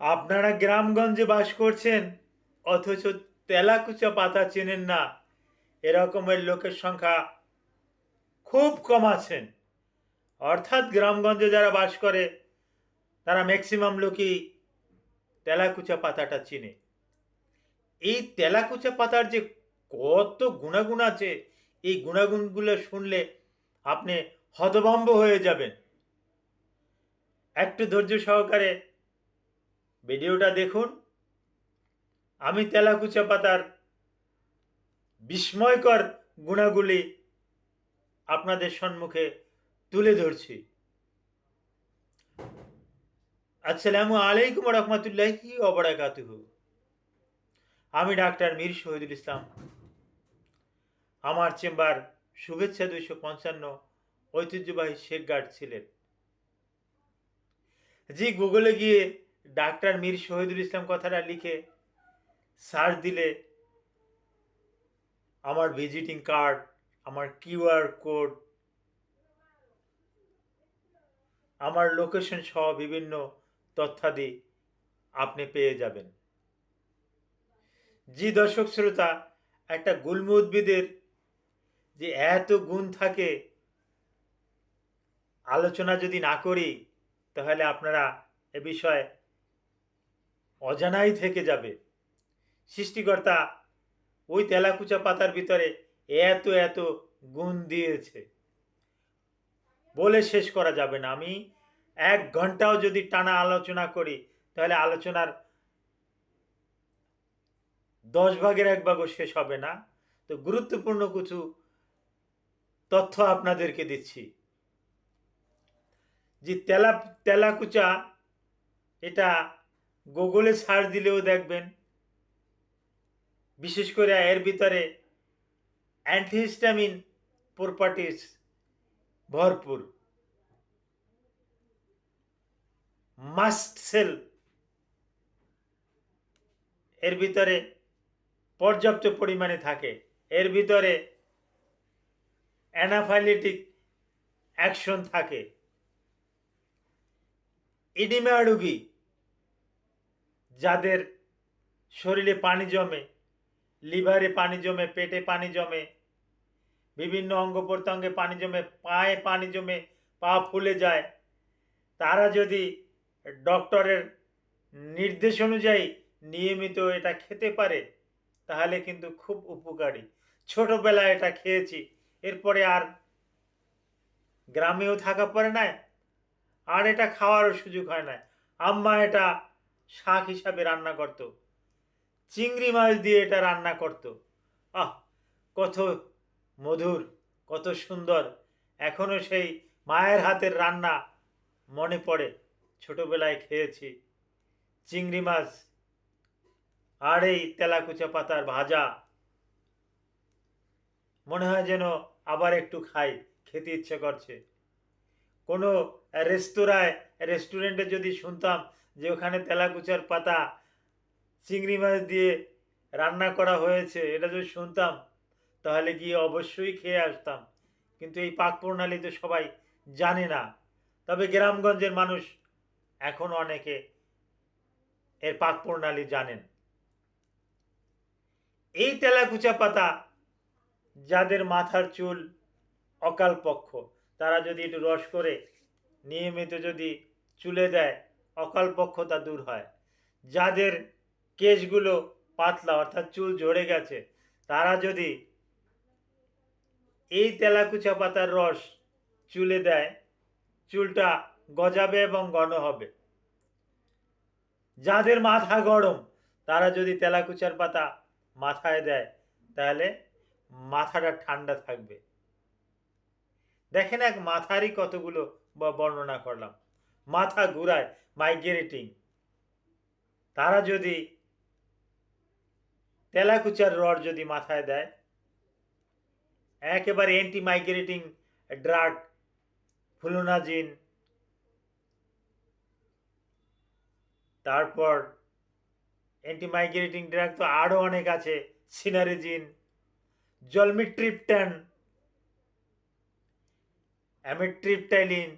আপনারা গ্রামগঞ্জে বাস করছেন, অথচ তেলাকুচা পাতা চেনেন না। এরকমের লোকের সংখ্যা খুব কম আছেন। অর্থাৎ গ্রামগঞ্জে যারা বাস করে, তারা ম্যাক্সিমাম লোকই তেলাকুচা পাতাটা চিনে। এই তেলাকুচা পাতার যে কত গুণাগুণ আছে, এই গুণাগুণগুলো শুনলে আপনি হতভম্ব হয়ে যাবেন। একটু ধৈর্য সহকারে ভিডিওটা দেখুন। আমি তেলাকুচা পাতার বিস্ময়কর গুণাগুলি আপনাদের সম্মুখে তুলে ধরছি। আসসালামু আলাইকুম রহমতুল্লাহি ওবরাকাতুহ আমি ডাক্তার মীর শহীদুল ইসলাম। আমার চেম্বার শুভেচ্ছা দুইশো পঞ্চান্ন ঐতিহ্যবাহী শেখ গার্ড ছিলেন। জি, গুগলে গিয়ে ডাক্তার মীর শহীদুল ইসলাম কথাটা লিখে সার্চ দিলে আমার ভিজিটিং কার্ড, আমার কিউআর কোড, আমার লোকেশন সহ বিভিন্ন তথ্যাদি আপনি পেয়ে যাবেন। জি দর্শক শ্রোতা, একটা গুল্ম উদ্ভিদের যে এত গুণ থাকে, আলোচনা যদি না করি, তাহলে আপনারা এ বিষয়ে অজানাই থেকে যাবে। সৃষ্টিকর্তা ওই তেলাকুচা পাতার ভিতরে এত এত গুণ দিয়েছে। বলে শেষ করা যাবে না। আমি এক ঘন্টাও যদি টানা আলোচনা করি, তাহলে আলোচনার দশ ভাগের এক ভাগও শেষ হবে না। তো গুরুত্বপূর্ণ কিছু তথ্য আপনাদেরকে দিচ্ছি। যে তেলা, তেলাকুচা এটা গুগলে সার্চ দিলেও দেখবেন। বিশেষ করে এর ভিতরে অ্যান্টিহিস্টামিন প্রপার্টিস ভরপুর। মাস্ট সেল এর ভিতরে পর্যাপ্ত পরিমাণে থাকে। এর ভিতরে অ্যানাফাইলিটিক অ্যাকশন থাকে। ইডিমা রুগী যাদের শরীরে পানি জমে, লিভারে পানি জমে, পেটে পানি জমে, বিভিন্ন অঙ্গ প্রত্যঙ্গে পানি জমে, পায়ে পানি জমে, পা ফুলে যায়, তারা যদি ডক্টরের নির্দেশ অনুযায়ী নিয়মিত এটা খেতে পারে, তাহলে কিন্তু খুব উপকারী। ছোটোবেলায় এটা খেয়েছি, এরপরে আর গ্রামেও থাকা পড়ে না আর এটা খাওয়ারও সুযোগ হয় না আম্মা এটা শাক হিসাবে রান্না করত। চিংড়ি মাছ দিয়ে এটা রান্না করত। আহ, কত মধুর, কত সুন্দর। এখনও সেই মায়ের হাতের রান্না মনে পড়ে। ছোটবেলায় খেয়েছি। চিংড়ি মাছ আর এই তেলাকুচা পাতার ভাজা। মনে হয় যেন আবার একটু খাই, খেতে ইচ্ছে করছে। কোনো রেস্তোরাঁয়, রেস্টুরেন্টে যদি শুনতাম যে ওখানে তেলাকুচার পাতা, চিংড়ি মাছ দিয়ে রান্না করা হয়েছে, এটা যদি শুনতাম, তাহলে গিয়ে অবশ্যই খেয়ে আসতাম। কিন্তু এই পাক প্রণালী তো সবাই জানে না। তবে গ্রামগঞ্জের মানুষ এখন অনেকে এর পাক প্রণালী জানেন। এই তেলাকুচা পাতা যাদের মাথার চুল অকাল পক্ষ তারা যদি একটু রস করে, নিয়মিত যদি চুলে দেয় অকাল পক্ষতা দূর হয়। যাদের কেশগুলো পাতলা, অর্থাৎ চুল ঝরে গেছে, তারা যদি এই তেলাকুচা পাতার রস চুলে দেয়, চুলটা গজাবে এবং ঘন হবে। যাদের মাথা গরম, তারা যদি তেলাকুচার পাতা মাথায় দেয়, তাহলে মাথাটা ঠান্ডা থাকবে। দেখেন এক মাথারই কতগুলো বর্ণনা করলাম। মাথা ঘুরায় মাইগ্রেটিং তারা যদি তেলাকুচার রড যদি মাথায় দেয়, একেবারে অ্যান্টি মাইগ্রেটিং ড্রাগ ফ্লুনাজিন, তারপর অ্যান্টি মাইগ্রেটিং ড্রাগ তো আরও অনেক আছে, সিনারিজিন, জলমিট্রিপট্যান, অ্যামিট্রিপটাইলিন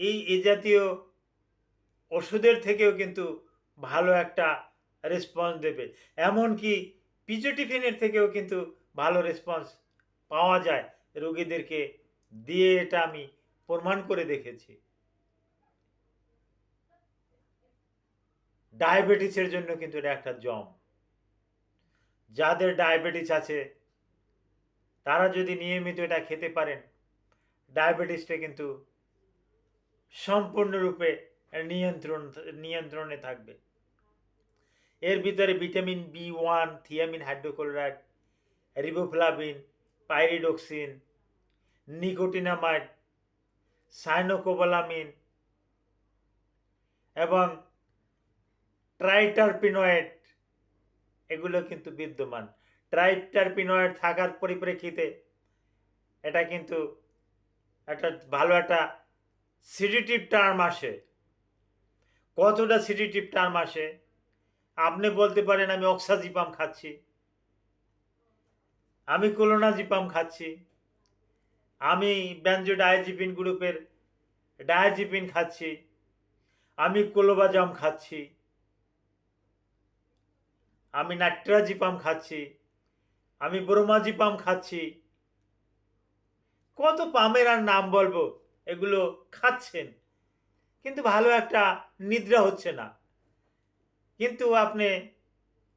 এই এ জাতীয় ওষুধের থেকেও কিন্তু ভালো একটা রেসপন্স দেবে। এমনকি পিজোটিফিনের থেকেও কিন্তু ভালো রেসপন্স পাওয়া যায় রোগীদেরকে দিয়ে এটা আমি প্রমাণ করে দেখেছি। ডায়াবেটিসের জন্য কিন্তু এটা একটা জম। যাদের ডায়াবেটিস আছে, তারা যদি নিয়মিত এটা খেতে পারেন ডায়াবেটিসটা কিন্তু সম্পূর্ণরূপে নিয়ন্ত্রণ, নিয়ন্ত্রণে থাকবে। এর ভিতরে vitamin B one, thiamine hydrochloride, riboflavin, pyridoxine, nicotinamide, cyanocobalamin এবং ট্রাইটারপিনয়েড, এগুলো কিন্তু বিদ্যমান। ট্রাইটারপিনয়েড থাকার পরিপ্রেক্ষিতে এটা কিন্তু একটা ভালো একটা সিডিটিভ টার্ম আসে। কতটা সিডিটিভ টার্ম আসে? আপনি বলতে পারেন, আমি অক্সাজিপাম খাচ্ছি। আমি কোলোনাজিপাম খাচ্ছি। আমি ব্যঞ্জো ডায়াজিপিন গ্রুপের ডায়াজিপিন খাচ্ছি। আমি কোলোবাজাম খাচ্ছি। আমি নাট্রাজিপাম খাচ্ছি। আমি ব্রোমাজিপাম খাচ্ছি। কত পামের আর নাম বলব? এগুলো খাচ্ছেন। কিন্তু ভালো একটা নিদ্রা হচ্ছে না। কিন্তু আপনি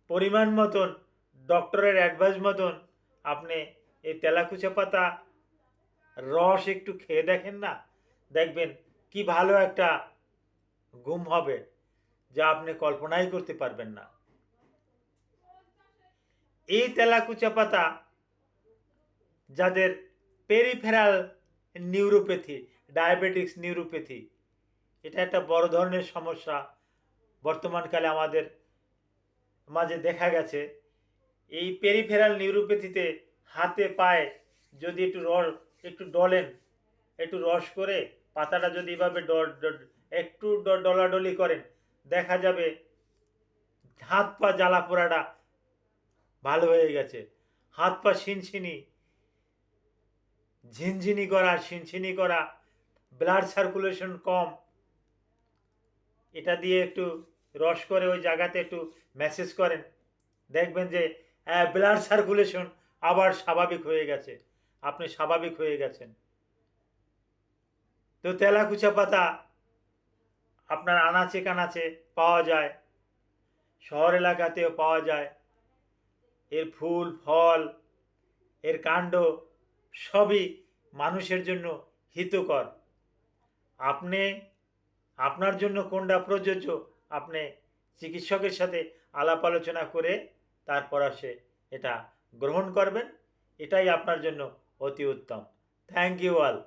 পরিমাণ মতন, ডক্টরের অ্যাডভাইস মতন আপনি এই তেলাকুচা পাতা রস একটু খেয়ে দেখেন না? দেখবেন কি ভালো একটা ঘুম হবে যা আপনি কল্পনাই করতে পারবেন না। এই তেলাকুচা পাতা যাদের পেরিফেরাল নিউরোপ্যাথি ডায়াবেটিক্স নিউরোপ্যাথি। এটা একটা বড় ধরনের সমস্যা। বর্তমানকালে আমাদের মাঝে দেখা গেছে, এই পেরিফেরাল নিউরোপ্যাথিতে হাতে পায়ে যদি একটু রস, একটু ডলেন, একটু রস করে পাতাটা যদি এভাবে একটু ডলাডলি করেন, দেখা যাবে হাত পা জ্বালা পোড়াটা ভালো হয়ে গেছে। হাত পা শিনশিনি ঝিনঝিনি করা শিনশিনি করা ব্লাড সার্কুলেশন কম, এটা দিয়ে একটু রস করে ওই জায়গাতে একটু ম্যাসেজ করেন। দেখবেন যে ব্লাড সার্কুলেশন আবার স্বাভাবিক হয়ে গেছে। আপনি স্বাভাবিক হয়ে গেছেন। তো তেলাকুচা পাতা আপনার আনাচে কানাচে পাওয়া যায়, শহর এলাকাতেও পাওয়া যায়। এর ফুল, ফল, এর কাণ্ড সবই মানুষের জন্য হিতকর। আপনি, আপনার জন্য কোনটা প্রযোজ্য? আপনি চিকিৎসকের সাথে আলাপ আলোচনা করে তারপর আসে এটা গ্রহণ করবেন। এটাই আপনার জন্য অতি উত্তম। Thank you all